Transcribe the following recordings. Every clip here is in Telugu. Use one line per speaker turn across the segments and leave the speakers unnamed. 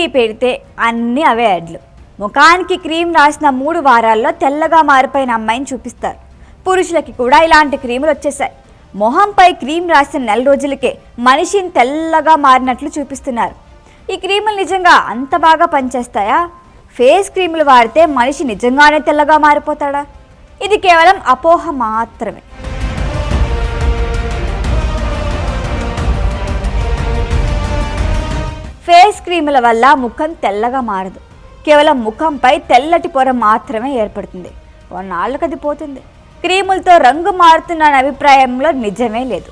టీవీ పెడితే అన్నీ అవే యాడ్లు. ముఖానికి క్రీమ్ రాసిన మూడు వారాల్లో తెల్లగా మారిపోయిన అమ్మాయిని చూపిస్తారు. పురుషులకి కూడా ఇలాంటి క్రీములు వచ్చేసాయి మొహంపై క్రీమ్ రాసిన నెల రోజులకే మనిషిని తెల్లగా మారినట్లు చూపిస్తున్నారు. ఈ క్రీములు నిజంగా అంత బాగా పనిచేస్తాయా? ఫేస్ క్రీములు వాడితే మనిషి నిజంగానే తెల్లగా మారిపోతాడా? ఇది కేవలం అపోహ మాత్రమే. ఫేస్ క్రీముల వల్ల ముఖం తెల్లగా మారదు. కేవలం ముఖంపై తెల్లటి పొర మాత్రమే ఏర్పడుతుంది. కొన్నాళ్ళకి అది పోతుంది. క్రీములతో రంగు మారుతున్న అభిప్రాయంలో నిజమే లేదు.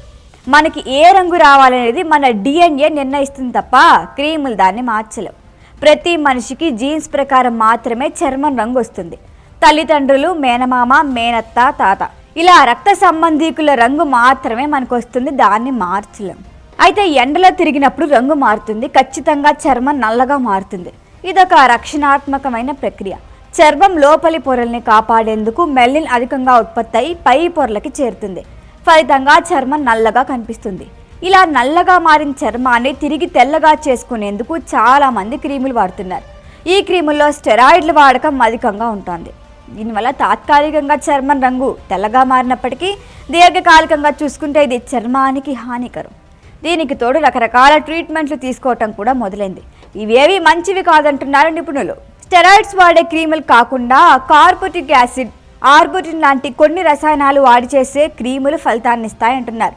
మనకి ఏ రంగు రావాలనేది మన డిఎన్ఏ నిర్ణయిస్తుంది తప్ప క్రీములు దాన్ని మార్చలేవు. ప్రతి మనిషికి జీన్స్ ప్రకారం మాత్రమే చర్మం రంగు వస్తుంది. తల్లిదండ్రులు మేనమామ మేనత్త తాత ఇలా రక్త సంబంధీకుల రంగు మాత్రమే మనకు వస్తుంది దాన్ని మార్చలేం. అయితే ఎండలో తిరిగినప్పుడు రంగు మారుతుంది. ఖచ్చితంగా చర్మం నల్లగా మారుతుంది. ఇదొక రక్షణాత్మకమైన ప్రక్రియ. చర్మం లోపలి పొరల్ని కాపాడేందుకు మెల్లిన్ అధికంగా ఉత్పత్తి అయి పై పొరలకి చేరుతుంది. ఫలితంగా చర్మం నల్లగా కనిపిస్తుంది. ఇలా నల్లగా మారిన చర్మాన్ని తిరిగి తెల్లగా చేసుకునేందుకు చాలా మంది క్రీములు వాడుతున్నారు. ఈ క్రీముల్లో స్టెరాయిడ్ల వాడకం అధికంగా ఉంటుంది. దీనివల్ల తాత్కాలికంగా చర్మం రంగు తెల్లగా మారినప్పటికీ దీర్ఘకాలికంగా చూసుకుంటే ఇది చర్మానికి హానికరం. దీనికి తోడు రకరకాల ట్రీట్మెంట్లు తీసుకోవటం కూడా మొదలైంది. ఇవేవి మంచివి కాదంటున్నారు నిపుణులు. స్టెరాయిడ్స్ వాడే క్రీములు కాకుండా కార్బోటిక్ యాసిడ్ ఆర్బోటిన్ లాంటి కొన్ని రసాయనాలు వాడి చేసే క్రీములు ఫలితాన్ని ఇస్తాయంటున్నారు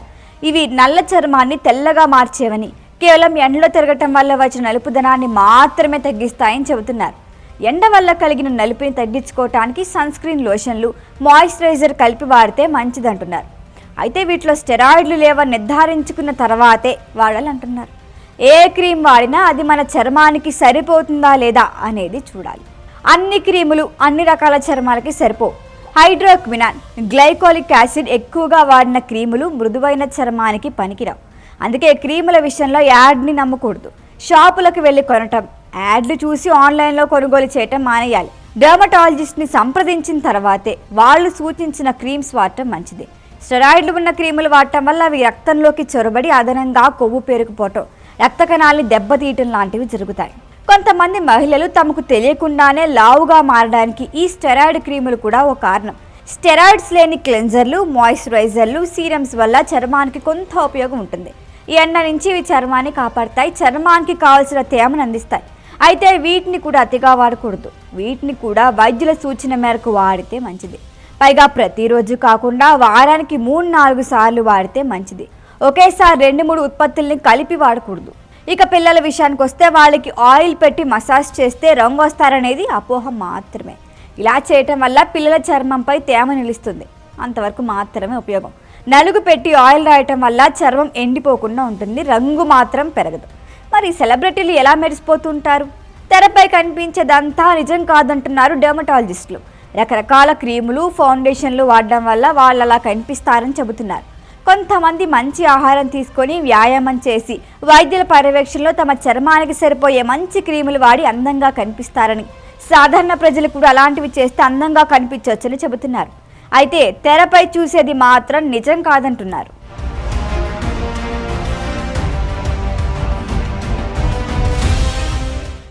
ఇవి నల్ల చర్మాన్ని తెల్లగా మార్చేవని కేవలం ఎండలో తిరగటం వల్ల వచ్చిన నలుపుదనాన్ని మాత్రమే తగ్గిస్తాయని చెబుతున్నారు. ఎండ వల్ల కలిగిన నలుపుని తగ్గించుకోవటానికి సన్ స్క్రీన్ లోషన్లు మాయిశ్చరైజర్ కలిపి వాడితే మంచిదంటున్నారు. అయితే వీటిలో స్టెరాయిడ్లు లేవని నిర్ధారించుకున్న తర్వాతే వాడాలంటున్నారు ఏ క్రీమ్ వాడినా అది మన చర్మానికి సరిపోతుందా లేదా అనేది చూడాలి. అన్ని క్రీములు అన్ని రకాల చర్మాలకి సరిపోవు హైడ్రోక్వినాన్ గ్లైకోలిక్ యాసిడ్ ఎక్కువగా వాడిన క్రీములు మృదువైన చర్మానికి పనికిరావు. అందుకే క్రీముల విషయంలో యాడ్ని నమ్మకూడదు. షాపులకు వెళ్ళి కొనటం యాడ్లు చూసి ఆన్లైన్లో కొనుగోలు చేయటం మానేయాలి. డర్మటాలజిస్ట్ని సంప్రదించిన తర్వాతే వాళ్ళు సూచించిన క్రీమ్స్ వాడటం మంచిది. స్టెరాయిడ్లు ఉన్న క్రీములు వాడటం వల్ల అవి రక్తంలోకి చొరబడి అదనంగా కొవ్వు పేరుకుపోవటం రక్త కణాలని దెబ్బతీయటం లాంటివి జరుగుతాయి. కొంతమంది మహిళలు తమకు తెలియకుండానే లావుగా మారడానికి ఈ స్టెరాయిడ్ క్రీములు కూడా ఒక కారణం. స్టెరాయిడ్స్ లేని క్లెన్జర్లు మాయిశ్చరైజర్లు సీరమ్స్ వల్ల చర్మానికి కొంత ఉపయోగం ఉంటుంది. ఈ ఎండ నుంచి ఇవి చర్మాన్ని కాపాడతాయి చర్మానికి కావాల్సిన తేమను అందిస్తాయి. అయితే వీటిని కూడా అతిగా వాడకూడదు. వీటిని కూడా వైద్యుల సూచన మేరకు వాడితే మంచిది. పైగా ప్రతిరోజు కాకుండా వారానికి మూడు నాలుగు సార్లు వాడితే మంచిది. ఒకేసారి రెండు మూడు ఉత్పత్తుల్ని కలిపి వాడకూడదు. ఇక పిల్లల విషయానికి వస్తే వాళ్ళకి ఆయిల్ పెట్టి మసాజ్ చేస్తే రంగు వస్తారనేది అపోహ మాత్రమే. ఇలా చేయటం వల్ల పిల్లల చర్మంపై తేమ నిలుస్తుంది. అంతవరకు మాత్రమే ఉపయోగం. నలుగు పెట్టి ఆయిల్ రాయటం వల్ల చర్మం ఎండిపోకుండా ఉంటుంది. రంగు మాత్రం పెరగదు. మరి సెలబ్రిటీలు ఎలా మెరిసిపోతుంటారు? తెరపై కనిపించేదంతా నిజం కాదంటున్నారు డెర్మటాలజిస్టులు. రకరకాల క్రీములు ఫౌండేషన్లు వాడడం వల్ల వాళ్ళు అలా కనిపిస్తారని చెబుతున్నారు. కొంతమంది మంచి ఆహారం తీసుకొని వ్యాయామం చేసి వైద్యుల పర్యవేక్షణలో తమ చర్మానికి సరిపోయే మంచి క్రీములు వాడి అందంగా కనిపిస్తారని సాధారణ ప్రజలు కూడా అలాంటివి చేస్తే అందంగా కనిపించవచ్చని చెబుతున్నారు. అయితే తెరపై చూసేది మాత్రం నిజం కాదంటున్నారు.